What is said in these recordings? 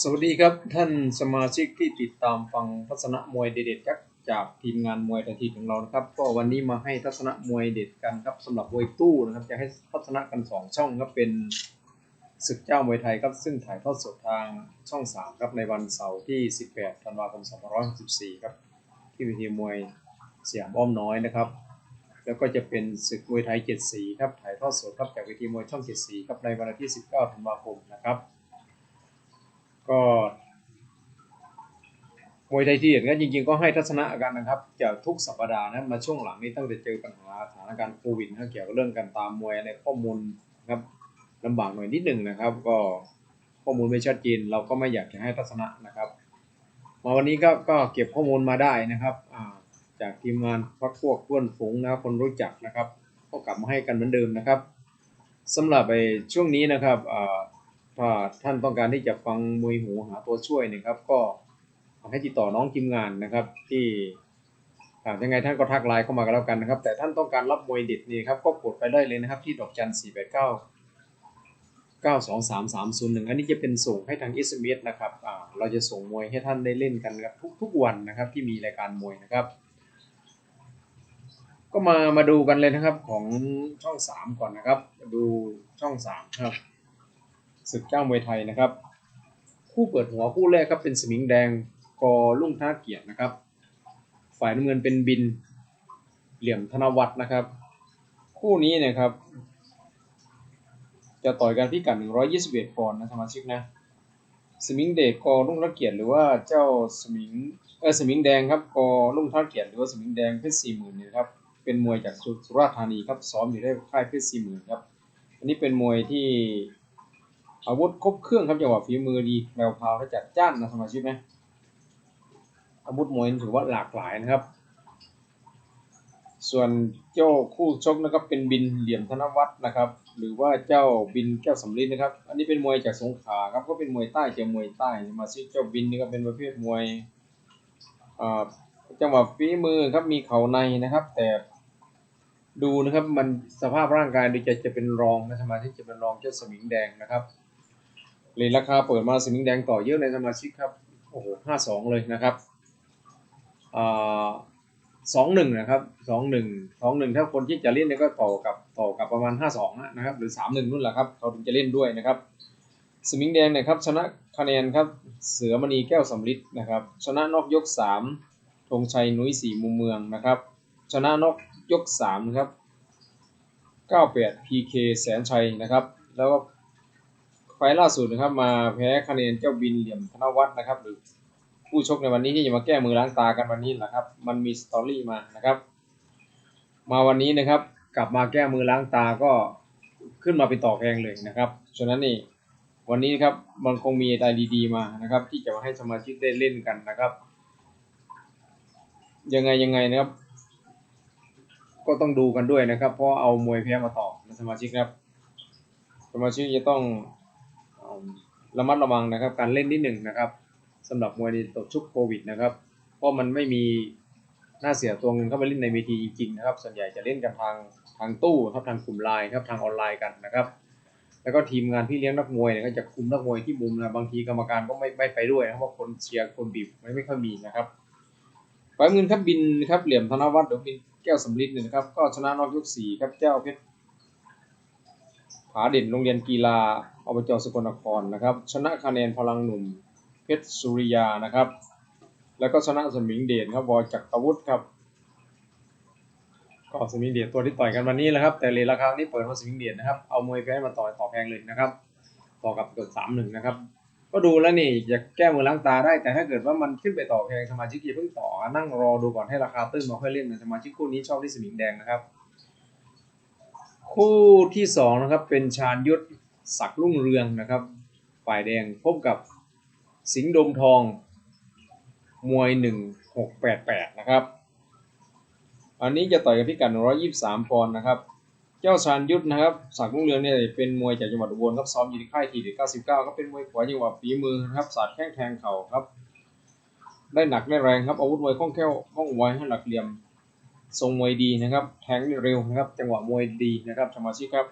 สวัสดีครับท่านสมาชิกที่ติดตามฟังทัศนะมวยเด็ดๆครับจากทีมงานมวยทันทีของเรานะครับ ก็วันนี้มาให้ทัศนะมวยเด็ดกันครับสำหรับมวยตู้นะครับ จะให้ทัศนะกันสองช่องครับเป็นศึกเจ้ามวยไทยครับ ซึ่งถ่ายทอดสดทางช่อง 3 ครับในวันเสาร์ที่ 18 ธันวาคม 2564 ครับที่เวทีมวยเสียามอ้อมน้อยนะครับ แล้วก็จะเป็นศึกมวยไทยเจ็ดสีครับถ่ายทอดสดครับจากเวทีมวยช่องเจ็ดสีครับในวันที่ 19 ธันวาคมนะครับ ก็มวยไทยที่เห็นก็จริงๆก็ให้ทัศนะกันนะครับจากทุกสัปดาห์นะมาช่วงหลังนี้ตั้งแต่เจอปัญหาสถานการณ์โควิดนะเกี่ยวกับเรื่องการตามมวยในข้อมูลนะครับลำบากหน่อยนิดหนึ่งนะครับ ก็ข้อมูลไม่ชัดเจนเราก็ไม่อยากจะให้ทัศนะนะครับ มาวันนี้ก็ก็เก็บข้อมูลมาได้นะครับจากทีมงานพักพวกเพื่อนฝูงนะคคนรู้จักนะครับ ก็กลับมาให้กันเหมือนเดิมนะครับสำหรับไปช่วงนี้นะครับอ่า ถ้าท่านต้องการที่จะฟังมวยหูหาตัวช่วยเนะครับ ก็ให้ติดต่อน้องทีมงานนะครับ ที่อ่ายังไงท่านก็ทักไลน์เข้ามากันแล้วกันนะครับ แต่ท่านต้องการรับมวยเด็ดนี่ครับก็กดไปได้เลยนะครับ ที่ดอกจัน4 8 9 9 2 3 3 0 1อันนี้จะเป็นส่งให้ทาง SMS นะครับเราจะส่งมวยให้ท่านได้เล่นกันครับทุกทุกวันนะครับที่มีรายการมวยนะครับก็มามาดูกันเลยนะครับของช่อง 3 ก่อนนะครับ ดูช่อง 3 ครับ ศึกเจ้ามวยไทยนะครับ คู่เปิดหัวคู่แรกครับเป็นสมิงแดงกอลุ่งท่าเกียรตินะครับ ฝ่ายน้ำเงินเป็นบินเหลี่ยมธนวัฒน์นะครับ คู่นี้เนะครับ จะต่อยกันพิกัด121ปอนด์นะสมาชิกนะสมิงเดชกอลุ่งท่าเกียรติหรือว่าเจ้าสมิงเออสมิงแดงครับกอลุ่งท่าเกียรติหรือว่าสมิงแดงเพชรสี่หมื่นเนี่ยครับเป็นมวยจากสุราษฎร์ธานีครับซ้อมอยู่ได้ค่ายเพชรสี่หมื่นครับอันนี้เป็นมวยที่ อาวุธครบเครื่องครับจังหวะฝีมือดีแนวพาวและจัดจ้านนะสมาชิกนะอาวุธมวยถือว่าหลากหลายนะครับ ส่วนเจ้าคู่ชกนะครับเป็นบินเหลี่ยมธนวัฒน์นะครับ หรือว่าเจ้าบินแก้วสำลีนะครับ อันนี้เป็นมวยจากสงขลาครับก็เป็นมวยใต้เจอมวยใต้สมาชิกเจ้าบินนี่ก็เป็นประเภทมวยอ่าจังหวะฝีมือครับมีเข่าในนะครับ แต่ดูนะครับมันสภาพร่างกายดูจะจะเป็นรองนะสมาชิกจะเป็นรองเจ้าสมิงแดงนะครับ เลยราคาเปิดมาสมิงแดงต่อเยอะในสมาชิกครับ โอ้โหห้าสองเลยนะครับอ่าสองหนึ่งนะครับสองหนึ่งสองหนึ่งถ้าคนที่จะเล่นเนี่ยก็ต่อกับต่อกับประมาณห้าสองนะครับ หรือสามหนึ่งนู่นแหละครับเขาถึงจะเล่นด้วยนะครับ สมิงแดงเนี่ยครับชนะคะแนนครับเสือมณีแก้วสำลิดนะครับ ชนะนอกยกสามธงชัยนุ้ยสีมุมเมืองนะครับ ชนะนอกยกสามนะครับเก้าแปดพีเคแสนชัยนะครับ แล้วก็ ไฟล่าสุดนะครับมาแพ้คะแนนเจ้าบินเหลี่ยมธนวัฒน์นะครับ หรือผู้ชกในวันนี้ที่จะมาแก้มือล้างตากันวันนี้นะครับ มันมีสตอรี่มานะครับ มาวันนี้นะครับ กลับมาแก้มือล้างตาก็ขึ้นมาเป็นต่อแพงเลยนะครับฉะนั้นนี่วันนี้ครับมันคงมีอะไรดีๆมานะครับ ที่จะมาให้สมาชิกได้เล่นกันนะครับ ยังไงยังไงนะครับ ก็ต้องดูกันด้วยนะครับ เพราะเอามวยแพ้มาต่อนะสมาชิกครับ สมาชิกจะต้อง ระมัดระวังนะครับการเล่นนิดหนึ่งนะครับสำหรับมวยในตกชุกโควิดนะครับเพราะมันไม่มีน้าเสียตัวเงินเข้าไปเล่นในเวทีจริงๆนะครับส่วนใหญ่จะเล่นกันทางทางตู้ครับทางกลุ่มไลน์ครับทางออนไลน์กันนะครับ แล้วก็ทีมงานพี่เลี้ยงนักมวยเนี่ยก็จะคุมนักมวยที่มุมนะบางทีกรรมการก็ไม่ไม่ไปด้วยนะครับเพราะคนเชียร์คนบีบไม่ไม่ค่อยมีนะครับฝ่ายเงินครับบินครับเหลี่ยมธนวัฒน์หรือบินแก้วสำลิดเนี่ยนะครับก็ชนะนอกยกสี่ครับเจ้าเพชรผาเด่นโรงเรียนกีฬา อบจสกลนครนะครับ ชนะคะแนนพลังหนุ่มเพชรสุริยานะครับ แล้วก็ชนะสมิงเดชครับวอจักรวุฒิครับก็สมิงเดชตัวที่ต่อยกันวันนี้แหละครับแต่เลยราคานี้เปิดมาสมิงเดชนะครับเอามวยแพ้มาต่อยต่อแพงเลยนะครับ ต่อกับเกิดสามหนึ่งนะครับ ก็ดูแล้วนี่จะแก้มือล้างตาได้แต่ถ้าเกิดว่ามันขึ้นไปต่อแพงสมาชิกอย่าเพิ่งต่อนั่งรอดูก่อนให้ราคาตื้นมาค่อยเล่นนะสมาชิกคู่นี้ชอบที่สมิงแดงนะครับ คู่ที่สองนะครับเป็นชาญยุทธ ศักรุ่งเรืองนะครับ ฝ่ายแดงพบกับสิงห์ดมทอง มวย 1688 นะครับ อันนี้จะต่อยกับพิกัด123 ปอนด์นะครับ เจ้าชาญยุทธนะครับศักรุ่งเรืองเนี่ยเป็นมวยจากจังหวัดอุบลครับซ้อมอยู่ที่ค่ายทีเด็ด99ก็เป็นมวยขวาจังหวะฝีมือนะครับสาดแข้งแทงเข่าครับ ได้หนักได้แรงครับอาวุธมวยคล่องแคล่วคล่องไวให้หลักเหลี่ยมทรงมวยดีนะครับ แทงได้เร็วนะครับ จังหวะมวยดีนะครับสมาชิกครับ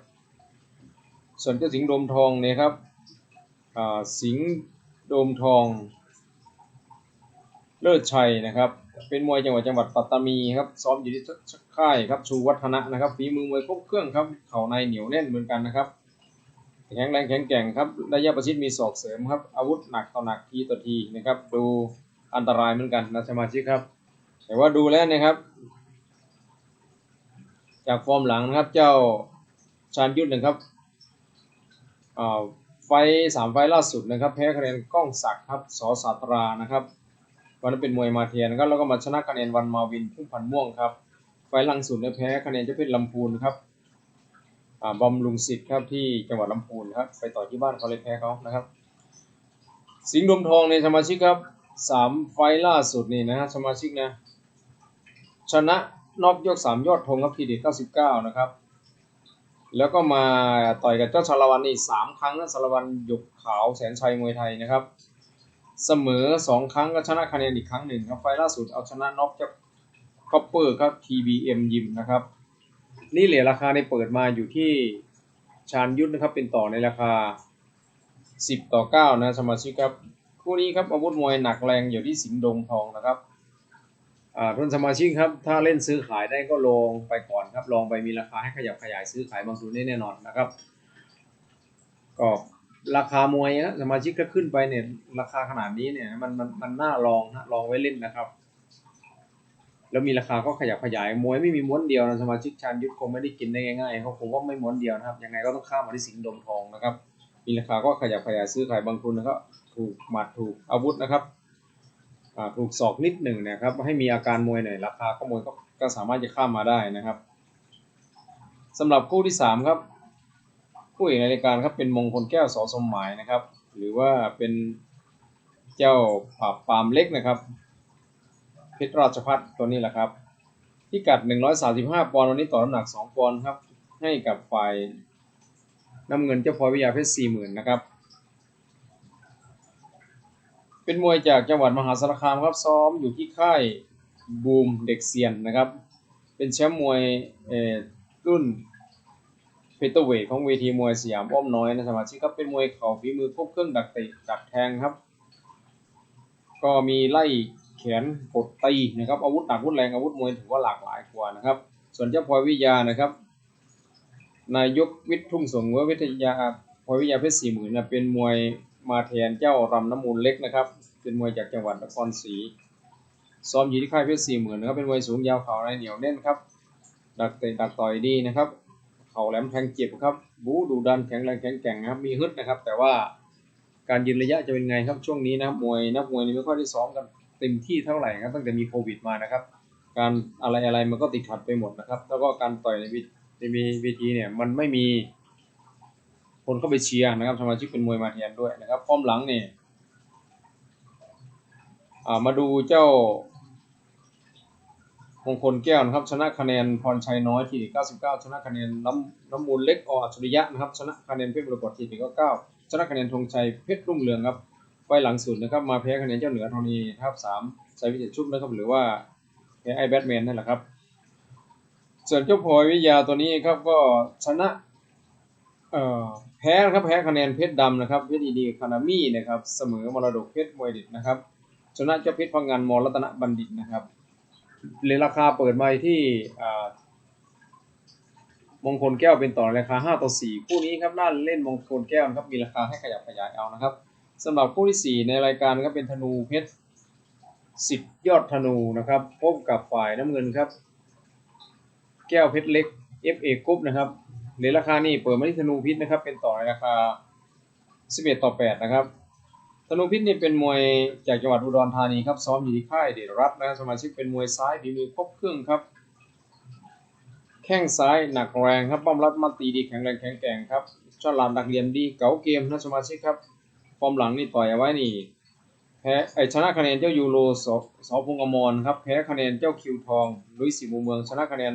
ส่วนเจ้าสิงห์โดมทองเนี่ยครับอ่าสิงห์โดมทองเลิศชัยนะครับ เป็นมวยจังหวัดจังหวัดปัตตานีครับ ซ้อมอยู่ที่ค่ายครับชูวัฒนะนะครับฝีมือมวยครบเครื่องครับ เข่าในเหนียวแน่นเหมือนกันนะครับ แข็งแรงแข็งแกร่งครับ ระยะประชิดมีศอกเสริมครับ อาวุธหนักต่อหนักทีต่อทีนะครับ ดูอันตรายเหมือนกันนะสมาชิกครับ แต่ว่าดูแล้วนะครับ จากฟอร์มหลังนะครับ เจ้าชาญยุทธนะครับ ไฟสามไฟล่าสุดนะครับแพ้คะแนนก้องศักดิ์ครับสอสาตรานะครับวันนั้นเป็นมวยมาเทียนครับแล้วก็มาชนะคะแนนวันมาวินพุ่งพันม่วงครับไฟล์หลังสุดเนี่ยแพ้คะแนนเจ้าเพชรลำพูนครับบอ่าบำรุงสิทธิ์ครับที่จังหวัดลำพูนครับไปต่อที่บ้านเขาเลยแพ้เขานะครับ สิงห์ดมทองในสมาชิกครับสามไฟล่าสุดนี่นะฮะสมาชิกนะชนะนอกยกสามยอดธงครับทีเด็ด99นะครับ แล้วก็มาต่อยกับเจ้าชาละวันนี่สามครั้งนะชาละวันหยกขาวแสนชัยมวยไทยนะครับ เสมอสองครั้งก็ชนะคะแนนอีกครั้งหนึ่งครับไฟล่าสุดเอาชนะน็อกจากคอปเปอร์ครับ TBM ยิมนะครับ นี่เหรียญราคาในเปิดมาอยู่ที่ชานยุทธนะครับเป็นต่อในราคา 10 ต่อ 9 นะสมาชิกครับ คู่นี้ครับอาวุธมวยหนักแรงอยู่ที่สิงห์ดงทองนะครับ อ่านสมาชิกครับ ถ้าเล่นซื้อขายได้ก็ลงไปก่อนครับ ลองไปมีราคาให้ขยับขยายซื้อขายบางส่วนได้แน่นอนนะครับ ก็ราคามวยนะสมาชิกก็ขึ้นไปเนี่ย ราคาขนาดนี้เนี่ย มันมันมันน่าลองนะลองไว้เล่นนะครับ แล้วมีราคาก็ขยับขยายมวยไม่มีม้วนเดียวนะสมาชิกชานยุทธคงไม่ได้กินได้ง่ายๆเขาคงว่าไม่ม้วนเดียวนะครับยังไงก็ต้องข้ามมาที่สิงห์ดมทองนะครับ มีราคาก็ขยับขยายซื้อขายบางทุนนะครับถูกหมัดถูกอาวุธนะครับ ถูกศอกนิดหนึ่งนะครับ ให้มีอาการมวยหน่อยราคาก็มวยก็ก็สามารถจะข้ามมาได้นะครับสำหรับคู่ที่สามครับคู่เอกในรายการครับเป็นมงคลแก้วสอสมหมายนะครับ หรือว่าเป็นเจ้าปราบปามเล็กนะครับเพชรราชพัฒน์ตัวนี้แหละครับพิกัด 135 ปอนด์วันนี้ต่อน้ำหนัก 2 ปอนด์ครับ ให้กับฝ่ายน้ำเงินเจ้าพลอยวิยาเพชร40,000นะครับ เป็นมวยจากจังหวัดมหาสารคามครับซ้อมอยู่ที่ค่ายบูมเด็กเซียนนะครับ เป็นแชมป์มวยเอรุ่นเฟเธอร์เวทของเวทีมวยสยามอ้อมน้อยนะสมาชิกครับเป็นมวยเข่าฝีมือครบเครื่องดักเตะดักแทงครับ ก็มีไล่แขนกดตีนะครับอาวุธหนักอาวุธแรงอาวุธมวยถือว่าหลากหลายกว่านะครับ ส่วนเจ้าพลอยวิทยานะครับนายกวิทย์ทุ่งสงฆ์หรือว่าวิทยาพลอยวิทยาเพชรสี่หมื่นนะเป็นมวยมาแทนเจ้ารำน้ำมูลเล็กนะครับ เป็นมวยจากจังหวัดนครศรีซ้อมอยู่ที่ค่ายเพชรสี่หมื่นนะครับเป็นมวยสูงยาวเข่าในเหนียวแน่นครับ ดักเตะดักต่อยดีนะครับ เข่าแหลมแทงเจ็บครับ บูดูดันแข็งแรงแข็งแกร่งนะครับ มีฮึดนะครับ แต่ว่าการยืนระยะจะเป็นไงครับช่วงนี้นะครับมวยนักมวยนี่ไม่ค่อยได้ซ้อมกันเต็มที่เท่าไหร่ครับตั้งแต่มีโควิดมานะครับ การอะไรอะไรมันก็ติดขัดไปหมดนะครับ แล้วก็การต่อยในวิในเวทีเนี่ยมันไม่มีคนเข้าไปเชียร์นะครับสมาชิกเป็นมวยมาแทนด้วยนะครับฟอร์มหลังเนี่ย มาดูเจ้ามงคลแก้วนะครับ ชนะคะแนนพรชัยน้อยที99 ชนะคะแนนน้ำน้ำมูลเล็กออัจฉริยะนะครับ ชนะคะแนนเพชรบุรกตที99 ชนะคะแนนธงชัยเพชรรุ่งเรืองครับไฟหลังสุดนะครับ มาแพ้คะแนนเจ้าเหนือธรณีนะครับ3สายวิจิตรชุบนะครับ หรือว่าแพ้ไอ้แบทแมนนั่นแหละครับ ส่วนเจ้าพลอยวิทยาตัวนี้ครับก็ชนะเอ่อแพ้นะครับแพ้คะแนนเพชรดำนะครับเพชรดีคานามี่นะครับเสมอมรดกเพชรมวยดิตนะครับ ชนะเจ้าเพชรพังงานมรัตนบัณฑิตนะครับเลยราคาเปิดมาที่มงคลแก้วเป็นต่อราคา 5 ต่อ 4 คู่นี้ครับน่าเล่นมงคลแก้วครับมีราคาให้ขยับขยายเอานะครับสำหรับคู่ที่ 4 ในรายการครับเป็นธนูเพชรสิบยอดธนูนะครับพบกับฝ่ายน้ำเงินครับ แก้วเพชรเล็ก FA กรุ๊ปนะครับเหรียญราคานี่เปิดมาที่ธนูพิษนะครับเป็นต่อในราคา 11 ต่อ 8 นะครับ ธนูพิษนี่เป็นมวยจากจังหวัดอุดรธานีครับซ้อมอยู่ที่ค่ายเดชรัตน์นะครับสมาชิกเป็นมวยซ้ายฝีมือครบเครื่องครับแข้งซ้ายหนักแรงครับป้อมรัดมาตีดีแข็งแรงแข็งแกร่งครับฉลาดดักเหลี่ยมดีเก๋าเกมนะสมาชิกครับฟอร์มหลังนี่ต่อยเอาไว้นี่แพ้ไอชนะคะแนนเจ้ายูโรสสพงอมรครับแพ้คะแนนเจ้าคิวทองลุยสีมูเมืองชนะคะแนน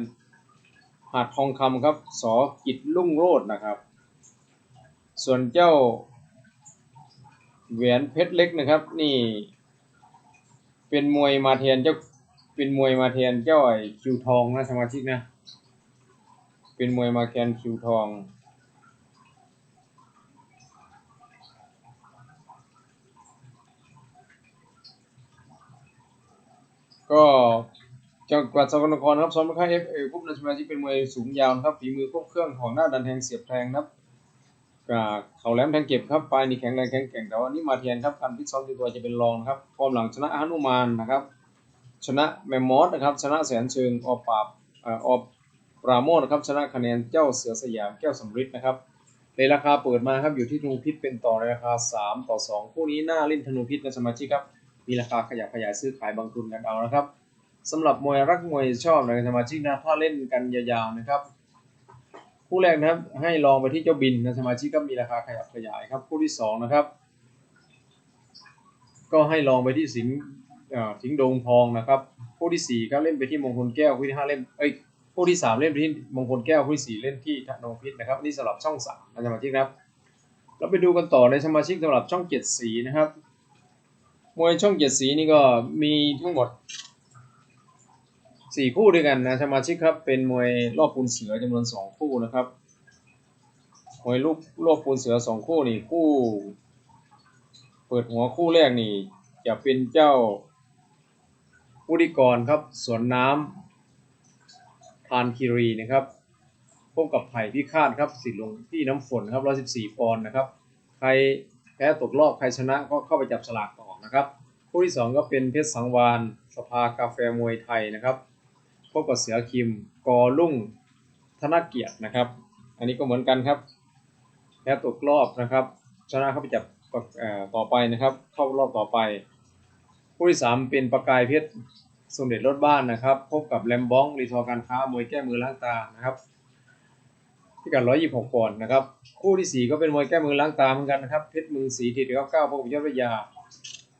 หาดทองคำครับสอกิจลุ่งโรจน์นะครับ ส่วนเจ้า แหวนเพชรเล็กนะครับ นี่ เป็นมวยมาเทียนเจ้าเป็นมวยมาเทียนเจ้าไอคิวทองนะสมาชิกนะเป็นมวยมาเทียนคิวทองก็จังหวัดสกลนครครับซ้อมค่ายเอฟเอปุ๊บนันสมาชิกเป็นมวยสูงยาวครับฝีมือครบเครื่องของหน้าดันแทงเสียบแทงครับ ก็เขาแหลมแทงเก็บครับปลายนี่แข็งแรงแข็งแกร่งแต่ว่านี่มาเทียนครับการพิษซ้อมตัวจะเป็นรองครับฟอร์มหลังชนะฮนุมานนะครับ ชนะแมมมอสนะครับชนะแสนเชิงออปราบออออปราโมทนครับชนะคะแนนเจ้าเสือสยามแก้วสำริดนะครับในราคาเปิดมาครับอยู่ที่ธนูพิษเป็นต่อในราคา 3 ต่อ 2 คู่นี้หน้าเล่นธนูพิษในสมาชิกครับมีราคาขยับขยายซื้อขายบางทุนกันเอานะครับสำหรับมวยรักมวยชอบในสมาชิกนะถ้าเล่นกันยาวๆนะครับ คู่แรกนะครับ ให้ลองไปที่เจ้าบินนะสมาชิกก็มีราคาขยับขยายครับ คู่ที่สองนะครับ ก็ให้ลองไปที่สิงห์เอ่อสิงโดงทองนะครับ คู่ที่สี่ครับเล่นไปที่มงคลแก้วคู่ที่ห้าเล่นเอ้ยคู่ที่สามเล่นไปที่มงคลแก้วคู่ที่สี่เล่นที่ธนงพิษนะครับนี่สำหรับช่องสามนะสมาชิกครับเราไปดูกันต่อในสมาชิกสำหรับช่องเจ็ดสีนะครับมวยช่องเจ็ดสีนี่ก็มีทั้งหมด สี่คู่ด้วยกันนะสมาชิกครับเป็นมวยรอบปูนเสือจำนวนสองคู่นะครับมวยรูปรอบปูนเสือสองคู่นี่คู่ เปิดหัวคู่แรกนี่ จะเป็นเจ้าวุฒิกรครับสวนน้ำพานคีรีนะครับพบกับไผ่พิฆาตครับสิทธิ์ลงพี่น้ำฝนครับ114ปอนด์นะครับ ใครแพ้ตกรอบใครชนะก็เข้าไปจับฉลากต่อนะครับ คู่ที่สองก็เป็นเพชรสังวานสภากาแฟมวยไทยนะครับ พบกับเสือคิมกอลุ่งธนเกียรตินะครับ อันนี้ก็เหมือนกันครับแพ้ตกรอบนะครับ ชนะเข้าไปจับต่อไปนะครับ เข้ารอบต่อไปคู่ที่สามเป็นประกายเพชรสมเด็จรถบ้านนะครับ พบกับแลมบ้องรีทอร์การค้ามวยแก้มือล้างตานะครับพิกัด126ปอนด์นะครับ คู่ที่สี่ก็เป็นมวยแก้มือล้างตาเหมือนกันนะครับ เพชรมืองศรีทีเดียวเก้าพบกับยอดวิทยา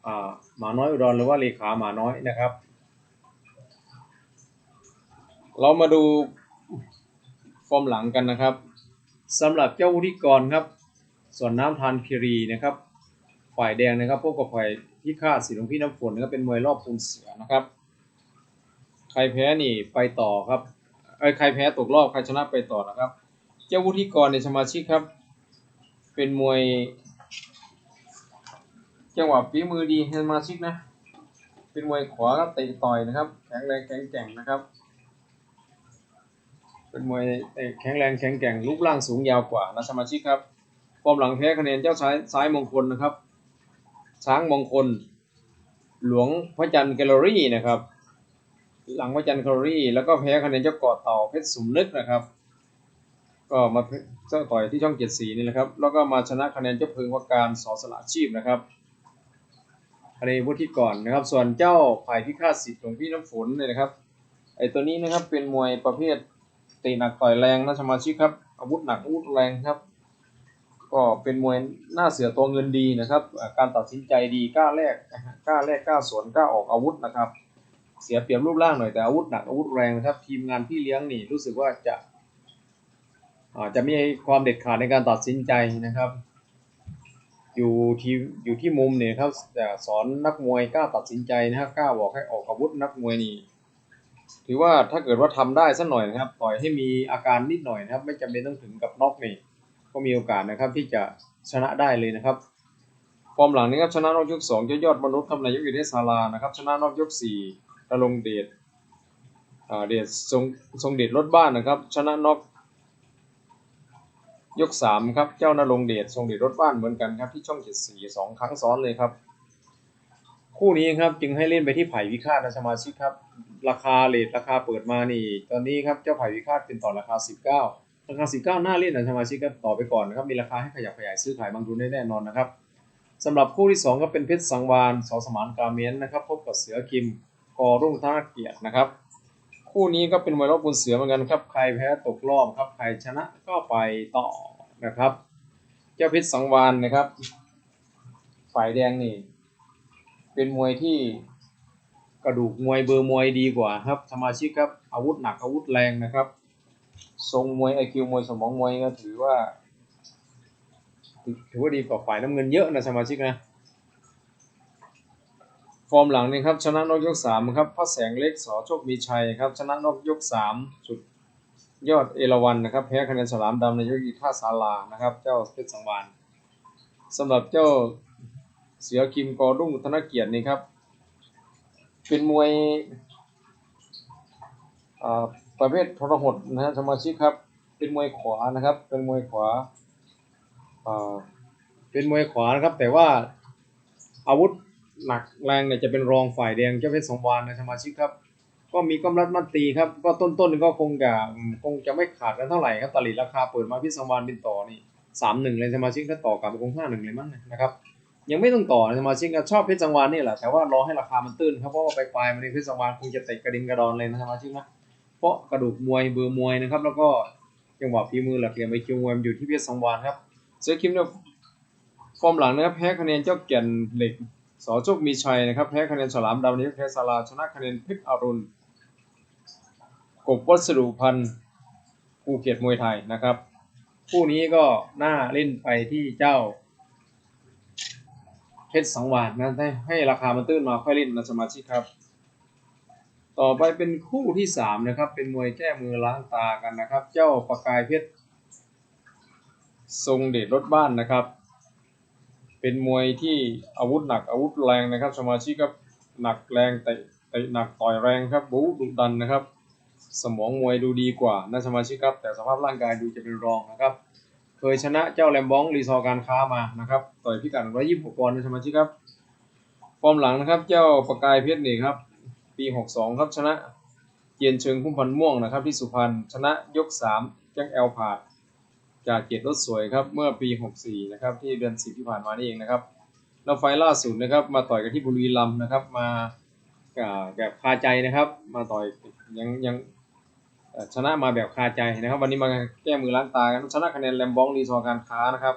อ่าหมาน้อยอุดรหรือว่าเลขาหมาน้อยนะครับ เรามาดูฟอร์มหลังกันนะครับสำหรับเจ้าวุฒิกรครับ ส่วนน้ำทานคิรีนะครับ ฝ่ายแดงนะครับพบกับฝ่ายพิฆาตสีหลวงพี่น้ำฝนนะครับเป็นมวยรอบปูนเสือนะครับ ใครแพ้นี่ไปต่อครับเอ้ใครแพ้ตกรอบใครชนะไปต่อนะครับ เจ้าวุฒิกรในสมาชิกครับ เป็นมวยจังหวะฝีมือดีสมาชิกนะ เป็นมวยขวาครับเตะต่อยนะครับ แข็งแรงแข็งแกร่งนะครับ เป็นมวยแข็งแรงแข็งแกร่งรูปร่างสูงยาวกว่านะสมาชิกครับฟอร์มหลังแพ้คะแนนเจ้าซ้ายซ้ายมงคลนะครับ ช้างมงคล หลวงพระจันทร์แกลเลอรี่นะครับ หลังพระจันทร์แกลเลอรี่ แล้วก็แพ้คะแนนเจ้ากาะเต่าเพชรสุมนึกนะครับ ก็มาเจ้าต่อยที่ช่องเจ็ดสีนี่แหละครับ แล้วก็มาชนะคะแนนเจ้าเพึงวาการสอสละชีพนะครับคะแนนวุฒิก่อนนะครับ ส่วนเจ้าฝ่ายพิฆาตสิทธิ์หลวงพี่น้ำฝนเนี่ยนะครับไอตัวนี้นะครับเป็นมวยประเภท ตะหนักต่อยแรงนะสมาชิกครับ อาวุธหนักอาวุธแรงครับ ก็เป็นมวยหน้าเสือตัวเงินดีนะครับ การตัดสินใจดีกล้าแลกกล้าแลกกล้าสวนกล้าออกอาวุธนะครับ เสียเปรียบรูปร่างหน่อยแต่อาวุธหนักอาวุธแรงนะครับ ทีมงานพี่เลี้ยงนี่รู้สึกว่าจะอาจะมีความเด็ดขาดในการตัดสินใจนะครับ อยู่ที่อยู่ที่มุมเนี่ยครับสอนนักมวยกล้าตัดสินใจนะครับกล้าบอกให้ออกอาวุธนักมวยนี่ ถือว่าถ้าเกิดว่าทำได้สักหน่อยนะครับต่อยให้มีอาการนิดหน่อยนะครับ ไม่จำเป็นต้องถึงกับน็อกนี่ก็มีโอกาสนะครับที่จะชนะได้เลยนะครับฟอร์มหลังนี้ครับชนะนอกยกสองยอดยอดมนุษย์ทำนายกอยู่ที่ศาลานะครับ ชนะนอกยกสี่ตะลงเดชเดชทรงทรงเดชรถบ้านนะครับ ชนะนอกยกสามครับเจ้านรงเดชทรงเดชรถบ้านเหมือนกันครับที่ช่องเจ็ดสี่สองครั้งซ้อนเลยครับ คู่นี้ครับจึงให้เล่นไปที่ไผ่วิฆาตนะสมาชิกครับ ราคาเลทราคาเปิดมานี่ ตอนนี้ครับเจ้าไผ่วิฆาตเป็นต่อราคา 19 ราคา 19 หน้าเล่นนะสมาชิกก็ต่อไปก่อนนะครับมีราคาให้ขยับขยายซื้อขายบางทุนได้แน่นอนนะครับสำหรับคู่ที่ 2 ก็เป็นเพชรสังวานสอสมานกาเมนนะครับพบกับเสือคิมกอรุ่งธนเกียรตินะครับคู่นี้ก็เป็นมวยรอบบุญเสือเหมือนกันครับ ใครแพ้ตกรอบครับ ใครชนะก็ไปต่อนะครับ เจ้าเพชรสังวานนะครับ ฝ่ายแดงนี่ เป็นมวยที่ กระดูกมวยเบอร์มวยดีกว่าครับสมาชิกครับอาวุธหนักอาวุธแรงนะครับ ทรงมวยไอคิวมวยสมองมวยก็ถือว่า ถือว่าดีกว่าฝ่ายน้ำเงินเยอะนะสมาชิกนะฟอร์มหลังนี่ครับชนะนอกยกสามครับพระแสงเล็กสอโชคมีชัยครับชนะนอกยกสามสุดยอดเอราวันนะครับแพ้คะแนนฉลามดำในยกอีท่าศาลานะครับ เจ้าเพชรสังวานสำหรับเจ้าเสือคิมกอรุ่งธนเกียรตินี่ครับ เป็นมวยประเภททรหดนะฮะสมาชิกครับ เป็นมวยขวานะครับ เป็นมวยขวาเป็นมวยขวานะครับ แต่ว่าอาวุธหนักแรงเนี่ยจะเป็นรองฝ่ายแดงเจ้าเพชรสมวานนะสมาชิกครับ ก็มีกำลังมันตีครับ ก็ต้นๆก็คงจะคงจะไม่ขาดกันเท่าไหร่ครับตลิดราคาเปิดมาพิสมวานเป็นต่อนี่สามหนึ่งเลยสมาชิกถ้าต่อกลับคงห้าหนึ่งเลยมั้งนะครับ ยังไม่ต้องต่อสมาชิกก็ชอบเพชรสังหวานนี่แหละแต่ว่ารอให้ราคามันตื้นครับเพราะว่าไปปลายมันนี่เพชรสังหวานคงจะเตะกระดิ่งกระดอนเลยนะสมาชิกนะเพราะกระดูกมวยเบอร์มวยนะครับ แล้วก็จังหวะฝีมือหลักเหลี่ยมไปคิวมวยมันอยู่ที่เพชรสังหวานครับเสือคิมเนี่ยฟอร์มหลังนะครับแพ้คะแนนเจ้าเกียนเหล็กสอโชคมีชัยนะครับแพ้คะแนนฉลามดำนี้แพ้ซาลาชนะคะแนนเพชรอรุณกบวัสดุพันธ์ภูเก็ตมวยไทยนะครับ คู่นี้ก็น่าเล่นไปที่เจ้า เพชรสังวาสนะให้ให้ราคามันตื้นมาค่อยเล่นนะสมาชิกครับ ต่อไปเป็นคู่ที่สามนะครับ เป็นมวยแก้มือล้างตากันนะครับ เจ้าประกายเพชรทรงเดชรถบ้านนะครับ เป็นมวยที่อาวุธหนักอาวุธแรงนะครับ สมาชิกครับหนักแรงแต่แต่หนักต่อยแรงครับบู๊ดุดันนะครับ สมองมวยดูดีกว่านะสมาชิกครับ แต่สภาพร่างกายดูจะเป็นรองนะครับ เคยชนะเจ้าแลมบองรีซอร์การค้ามานะครับต่อยพิกัด126ปอนด์นสมาชิกครับ ฟอร์มหลังนะครับ เจ้าประกายเพชรนี่ครับ ปี 62 ครับชนะเกียนเชิงพุ่มพันม่วงนะครับ ที่สุพรรณชนะยก3แจ้งแอลผาดจากเกียรติรถสวยครับเมื่อปี 64 นะครับ ที่เดือน 10 ที่ผ่านมานี่เองนะครับแล้วไฟล์ล่าสุดนะครับ มาต่อยกันที่บุรีรัมย์นะครับ มาแบบคาใจนะครับ มาต่อยยังยัง ชนะมาแบบคาใจนะครับ วันนี้มาแก้มือล้างตากันชนะคะแนนแลมบองรีซอร์การค้านะครับ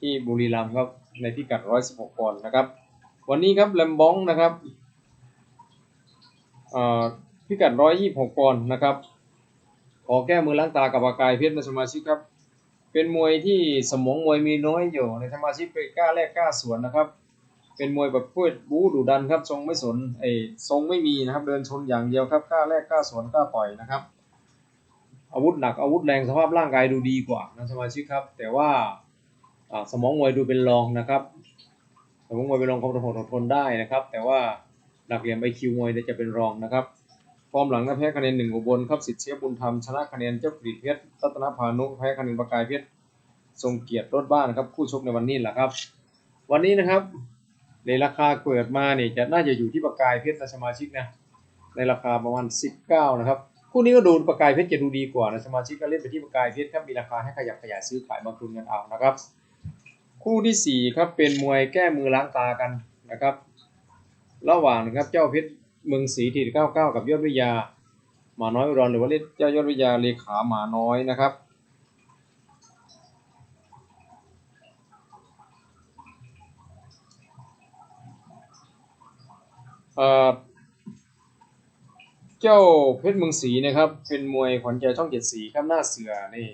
ที่บุรีรัมย์ครับในพิกัด 116ปอนด์นะครับ วันนี้ครับแลมบองนะครับเอ่อพิกัด 126ปอนด์นะครับขอแก้มือล้างตากับปากกายเพชรในสมาชิกครับเป็นมวยที่สมองมวยมีน้อยอยู่ในสมาชิกไปกล้าแลกกล้าสวนนะครับ เป็นมวยแบบพูดบู๊ดุดันครับทรงไม่สนไอ้ทรงไม่มีนะครับ เดินชนอย่างเดียวครับกล้าแลกกล้าสวนกล้าต่อยนะครับ อาวุธหนักอาวุธแรงสภาพร่างกายดูดีกว่านะสมาชิกครับ แต่ว่าสมองมวยดูเป็นรองนะครับสมองมวยเป็นรองความอดทนอดทนได้นะครับ แต่ว่าหลักเหลี่ยมไอคิวมวยจะเป็นรองนะครับฟอร์มหลังนะแพ้คะแนนหนึ่งอุบลครับสิทธิ์เชียบุญธรรมชนะคะแนนเจ้ากรีเพชรรัตนพานุแพ้คะแนนประกายเพชรทรงเกียรติรถบ้านนะครับคู่ชกในวันนี้แหละครับ วันนี้นะครับ ในราคาเปิดมาเนี่ยจะน่าจะอยู่ที่ประกายเพชรนะสมาชิกนะในราคาประมาณ 19 นะครับคู่นี้ก็ดูประกายเพชรจะดูดีกว่านะสมาชิกก็เล่นไปที่ประกายเพชรครับมีราคาให้ขยับขยายซื้อขายมาทุนกันเอานะครับ คู่ที่สี่ครับเป็นมวยแก้มือล้างตากันนะครับ ระหว่างนะครับเจ้าเพชรเมืองศรีทีเก้าเก้ากับยอดวิทยาหมาน้อยอุดรหรือว่าเรียกเจ้ายอดวิทยาเลขาหมาน้อยนะครับ เจ้าเพชรเมืองศรีนะครับ เป็นมวยขวัญใจช่องเจ็ดสีครับหน้าเสือนี่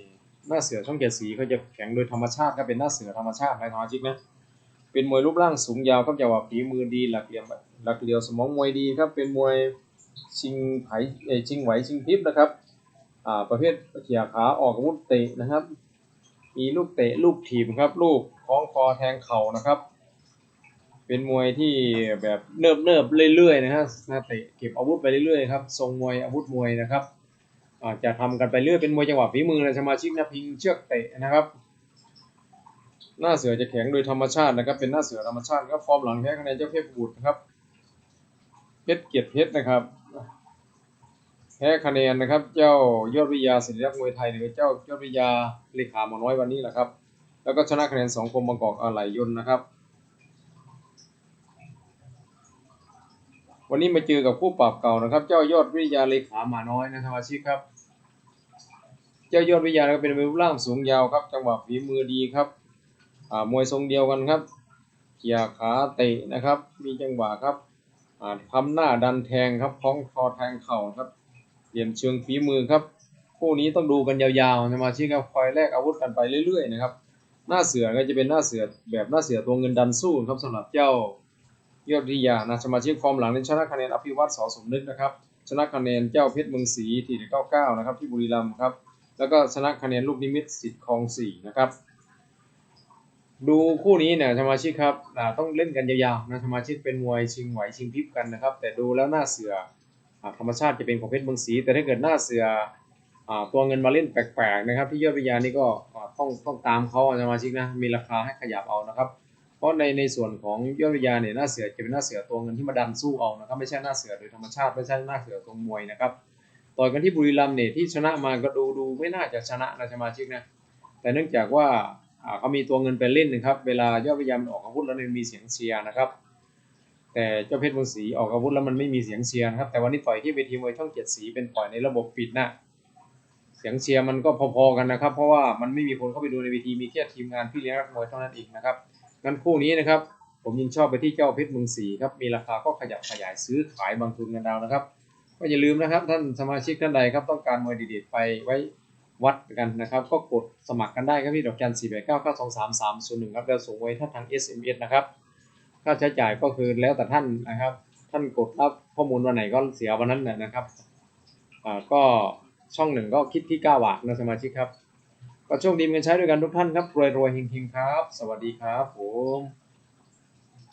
หน้าเสือช่องเจ็ดสีเขาจะแข็งโดยธรรมชาติครับเป็นหน้าเสือธรรมชาติในธรรมชิกนะเป็นมวยรูปร่างสูงยาวครับจังหวะฝีมือดีหลักเหลี่ยมหลักเหลี่ยวสมองมวยดีครับเป็นมวยชิงไผเอชิงไหวชิงพริบนะครับอ่าประเภทเขี่ยขาออกอาวุธเตะนะครับ มีลูกเตะลูกถีบครับลูกคล้องคอแทงเข่านะครับ เป็นมวยที่แบบเนิบเนิบๆเรื่อยๆนะฮะหน้าเตะเก็บอาวุธไปเรื่อยๆครับทรงมวยอาวุธมวยนะครับอาจจะทำกันไปเรื่อยเป็นมวยจังหวะฝีมือนะสมาชิกนะพิงเชือกเตะนะครับ หน้าเสือจะแข็งโดยธรรมชาตินะครับ เป็นหน้าเสือธรรมชาติครับฟอร์มหลังแพ้คะแนนเจ้าเพชรบุตรนะครับเพชรเกียรติเพชรนะครับแพ้คะแนนนะครับ เจ้ายอดวิทยาศิริรักษ์มวยไทยหรือเจ้ายอดวิทยาเลขาหมอน้อยวันนี้แหละครับ แล้วก็ชนะคะแนนสองคมบางกอกอะไหลยนนะครับ วันนี้มาเจอกับคู่ปรับเก่านะครับ เจ้ายอดวิทยาเลขาหมาน้อยนะสมาชิกครับ เจ้ายอดวิทยาก็เป็นมวยรูปร่างสูงยาวครับ จังหวะฝีมือดีครับอ่ามวยทรงเดียวกันครับเขี่ยขาเตะนะครับ มีจังหวะครับอ่าทำหน้าดันแทงครับคล้องคอแทงเข่าครับเหลี่ยมเชิงฝีมือครับคู่นี้ต้องดูกันยาวๆสมาชิกครับคอยแลกอาวุธกันไปเรื่อยๆนะครับ หน้าเสือก็จะเป็นหน้าเสือแบบหน้าเสือตัวเงินดันสู้ครับสำหรับเจ้า ยอดวิยานะสมาชิกฟอร์มหลังในชนะคะแนนอภิวัตสอสมนึกนะครับ ชนะคะแนนเจ้าเพชรเมืองศรีที่99นะครับที่บุรีรัมย์ครับ แล้วก็ชนะคะแนนลูกนิมิตสิทธิ์คลองสี่นะครับ ดูคู่นี้เนี่ยสมาชิกครับต้องเล่นกันยาวๆนะสมาชิกเป็นมวยชิงไหวชิงพริบกันนะครับ แต่ดูแล้วหน้าเสืออ่าธรรมชาติจะเป็นของเพชรเมืองศรีแต่ถ้าเกิดหน้าเสืออตัวเงินมาเล่นแปลกๆนะครับ ที่ยอดวิทยานี่ก็ต้องต้องตามเขาสมาชิกนะมีราคาให้ขยับเอานะครับ ราะในในส่วนของยอดวิทยาเนี่ยหน้าเสือจะเป็นหน้าเสือตัวเงินที่มาดันสู้เอานะครับไม่ใช่หน้าเสือโดยธรรมชาติไม่ใช่หน้าเสือตัวมวยนะครับต่อยกันที่บุรีรัมย์เนี่ยที่ชนะมาก็ดูดูไม่น่าจะชนะนะสมาชิกนะแต่เนื่องจากว่าเขามีตัวเงินไปเล่นนะครับเวลายอดวิทยามันออกอาวุธแล้วเนี่ยมีเสียงเชียร์นะครับแต่เจ้าเพชรเมืองศรีออกอาวุธแล้วมันไม่มีเสียงเชียร์นะครับแต่วันนี้ต่อยที่เวทีมวยช่องเจ็ดสีเป็นต่อยในระบบปิดนะเสียงเชียร์มันก็พอๆกันนะครับ เพราะว่ามันไม่มีคนเข้าไปดูในเวทีมีแค่ทีมงานพี่เลี้ยงนักมวยเท่านั้นเองนะครับ งั้นคู่นี้นะครับ ผมยิงชอบไปที่เจ้าเพชรเมืองศรีครับ มีราคาก็ขยับขยายซื้อขายบางทุนกันดาวนะครับ ก็อย่าลืมนะครับ ท่านสมาชิกท่านใดครับต้องการมวยดีๆไปไว้วัดกันนะครับ ก็กดสมัครกันได้ครับที่ดอกจันสี่แปดเก้าเก้าสองสามสามศูนย์หนึ่งครับแล้วส่งไว้ท่านทาง SMS นะครับค่าใช้จ่ายก็คือแล้วแต่ท่านนะครับ ท่านกดรับข้อมูลวันไหนก็เสียวันนั้นแหละนะครับอ่าก็ช่องหนึ่งก็คิดที่ 9 บาทนะสมาชิกครับ ก็โชคดีมีกันใช้ด้วยกันทุกท่านครับรวยรวยๆเฮงๆครับ สวัสดีครับผม